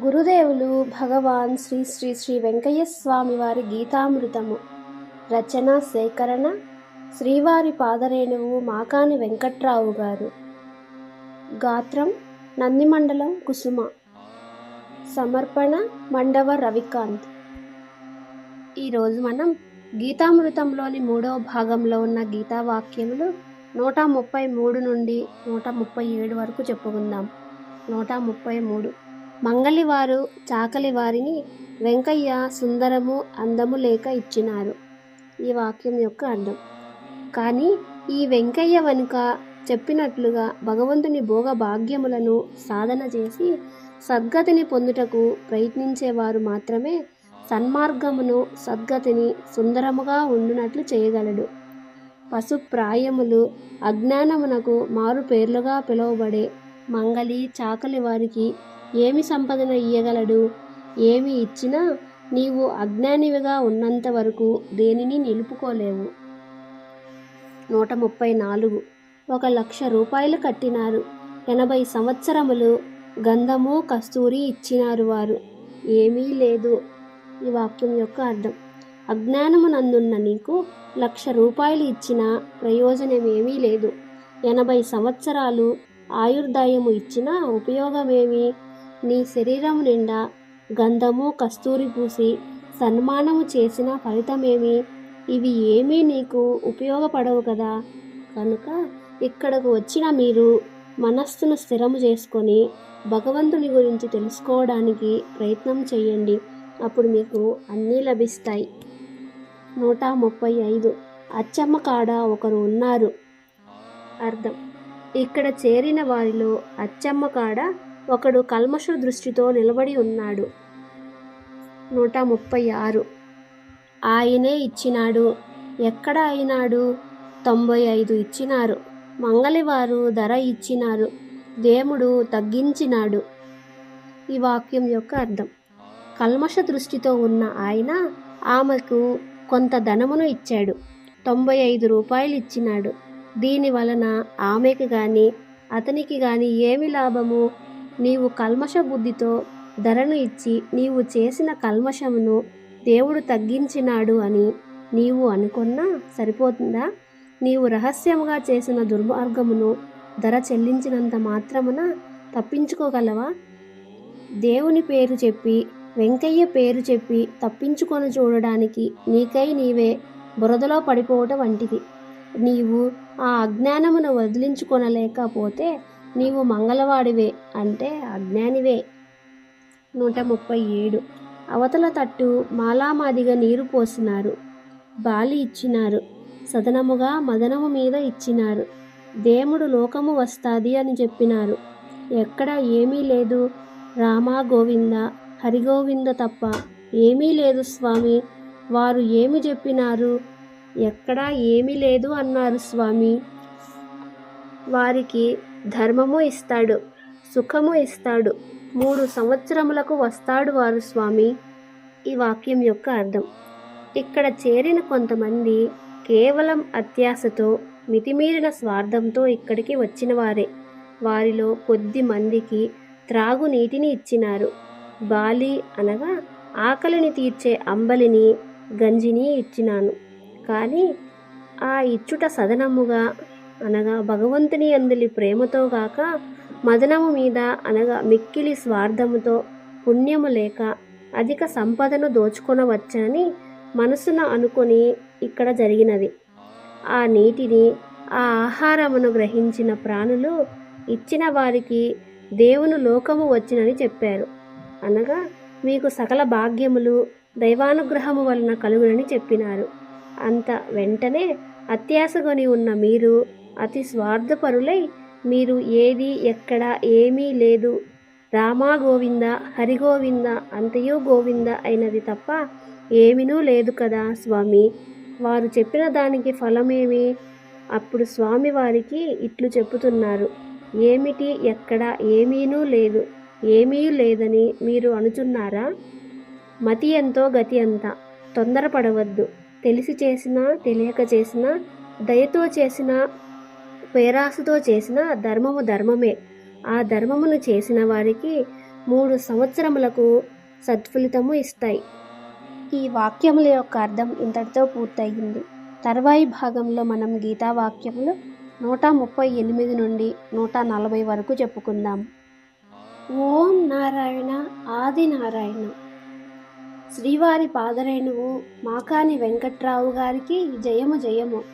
గురుదేవులు భగవాన్ శ్రీ శ్రీ శ్రీ వెంకయ్య స్వామి వారి గీతామృతము. రచన సేకరణ శ్రీవారి పాదరేణువు మాకాని వెంకట్రావు గారు. గాత్రం నందిమండలం కుసుమ. సమర్పణ మండవ రవికాంత్. ఈరోజు మనం గీతామృతంలోని మూడవ భాగంలో ఉన్న గీతా వాక్యములు నూట ముప్పై మూడు నుండి నూట ముప్పై ఏడు వరకు చెప్పుకుందాం. నూట ముప్పై మూడు. మంగలివారు చాకలి వారిని వెంకయ్య సుందరము అందము లేక ఇచ్చినారు. ఈ వాక్యం యొక్క అర్థం. కానీ ఈ వెంకయ్య వెనుక చెప్పినట్లుగా భగవంతుని భోగ భాగ్యములను సాధన చేసి సద్గతిని పొందుటకు ప్రయత్నించేవారు మాత్రమే సన్మార్గమును సద్గతిని సుందరముగా ఉండునట్లు చేయగలడు. పశుప్రాయములు అజ్ఞానమునకు మారు పేర్లుగా పిలువబడే మంగళి చాకలి వారికి ఏమి సంపదన ఇయ్యగలడు? ఏమి ఇచ్చినా నీవు అజ్ఞానివిగా ఉన్నంత వరకు దేనిని నిలుపుకోలేవు. నూట ముప్పై నాలుగు. ఒక లక్ష రూపాయలు కట్టినారు. ఎనభై సంవత్సరములు గంధము కస్తూరి ఇచ్చినారు వారు. ఏమీ లేదు. ఈ వాక్యం యొక్క అర్థం. అజ్ఞానము నందున్న నీకు లక్ష రూపాయలు ఇచ్చిన ప్రయోజనమేమీ లేదు. ఎనభై సంవత్సరాలు ఆయుర్దాయము ఇచ్చిన ఉపయోగమేమి నీ శరీరం నిండా గంధము కస్తూరి పూసి సన్మానము చేసిన ఫలితమేమి? ఇవి ఏమీ నీకు ఉపయోగపడవు కదా? కనుక ఇక్కడకు వచ్చిన మీరు మనస్సును స్థిరము చేసుకొని భగవంతుని గురించి తెలుసుకోవడానికి ప్రయత్నం చేయండి. అప్పుడు మీకు అన్నీ లభిస్తాయి. నూట ముప్పై ఐదు. అచ్చమ్మ కాడ ఒకరు ఉన్నారు. అర్థం. ఇక్కడ చేరిన వారిలో అచ్చమ్మ కాడ ఒకడు కల్మష దృష్టితో నిలబడి ఉన్నాడు. నూట ముప్పై ఆరు. ఆయనే ఇచ్చినాడు. ఎక్కడ అయినాడు? తొంభై ఐదు ఇచ్చినారు. మంగళవారు ధర ఇచ్చినారు. దేవుడు తగ్గించినాడు. ఈ వాక్యం యొక్క అర్థం. కల్మష దృష్టితో ఉన్న ఆయన ఆమెకు కొంత ధనమును ఇచ్చాడు. తొంభై ఐదు రూపాయలు ఇచ్చినాడు. దీని వలన ఆమెకు కానీ అతనికి కానీ ఏమి లాభము? నీవు కల్మష బుద్ధితో ధరను ఇచ్చి నీవు చేసిన కల్మషమును దేవుడు తగ్గించినాడు అని నీవు అనుకున్నా సరిపోతుందా? నీవు రహస్యముగా చేసిన దుర్మార్గమును ధర చెల్లించినంత మాత్రమున తప్పించుకోగలవా? దేవుని పేరు చెప్పి వెంకయ్య పేరు చెప్పి తప్పించుకొని చూడడానికి నీకై నీవే బురదలో పడిపోవటం వంటిది. నీవు ఆ అజ్ఞానమును వదిలించుకొనలేకపోతే నీవు మంగళవాడివే అంటే అజ్ఞానివే. నూట ముప్పై ఏడు. అవతల తట్టు మాలామాదిగా నీరు పోసినారు. బాలి ఇచ్చినారు. సదనముగా మదనము మీద ఇచ్చినారు. దేవుడు లోకము వస్తాది అని చెప్పినారు. ఎక్కడ ఏమీ లేదు. రామా గోవింద హరిగోవింద తప్ప ఏమీ లేదు స్వామి. వారు ఏమి చెప్పినారు? ఎక్కడా ఏమీ లేదు అన్నారు స్వామి. వారికి ధర్మము ఇస్తాడు సుఖము ఇస్తాడు మూడు సంవత్సరములకు వస్తాడు వారు స్వామి. ఈ వాక్యం యొక్క అర్థం. ఇక్కడ చేరిన కొంతమంది కేవలం అత్యాశతో మితిమీరిన స్వార్థంతో ఇక్కడికి వచ్చిన వారే వారిలో కొద్ది మందికి త్రాగునీటిని ఇచ్చినారు. బాలి అనగా ఆకలిని తీర్చే అంబలిని గంజిని ఇచ్చినాను. కానీ ఆ ఇచ్చుట సదనముగా అనగా భగవంతుని అందులి ప్రేమతో గాక మదనము మీద అనగా మిక్కిలి స్వార్థముతో పుణ్యము లేక అధిక సంపదను దోచుకొనవచ్చని మనసున అనుకొని ఇక్కడ జరిగినది ఆ నీటిని ఆ ఆహారమును గ్రహించిన ప్రాణులు ఇచ్చిన వారికి దేవుని లోకము వచ్చినని చెప్పారు. అనగా మీకు సకల భాగ్యములు దైవానుగ్రహము వలన కలుగునని చెప్పినారు. అంత వెంటనే అత్యాసగొని ఉన్న మీరు అతి స్వార్థపరులై మీరు ఏది ఎక్కడ ఏమీ లేదు. రామా గోవింద హరిగోవింద అంతయో గోవింద అయినది తప్ప ఏమినూ లేదు కదా స్వామి. వారు చెప్పిన దానికి ఫలమేమి? అప్పుడు స్వామి వారికి ఇట్లు చెప్పుతున్నారు. ఏమిటి ఎక్కడ ఏమీనూ లేదు. ఏమీ లేదని మీరు అనుచున్నారా? మతి ఎంతో గతి అంత. తొందరపడవద్దు. తెలిసి చేసినా తెలియక చేసినా దయతో చేసిన పేరాసుతో చేసిన ధర్మము ధర్మమే. ఆ ధర్మమును చేసిన వారికి మూడు సంవత్సరములకు సత్ఫలితము ఇస్తాయి. ఈ వాక్యముల యొక్క అర్థం ఇంతటితో పూర్తయింది. తర్వాయి భాగంలో మనం గీతా వాక్యములు నూట ముప్పై ఎనిమిది నుండి నూట నలభై వరకు చెప్పుకుందాం. ఓం నారాయణ ఆది నారాయణ. శ్రీవారి పాదరేణువు మాకాని వెంకట్రావు గారికి జయము జయము.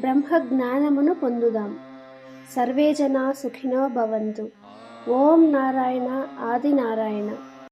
బ్రహ్మ జ్ఞానమును పొందుదాం. సర్వే జనా సుఖినో భవంతు. ఓం నారాయణ ఆది నారాయణ.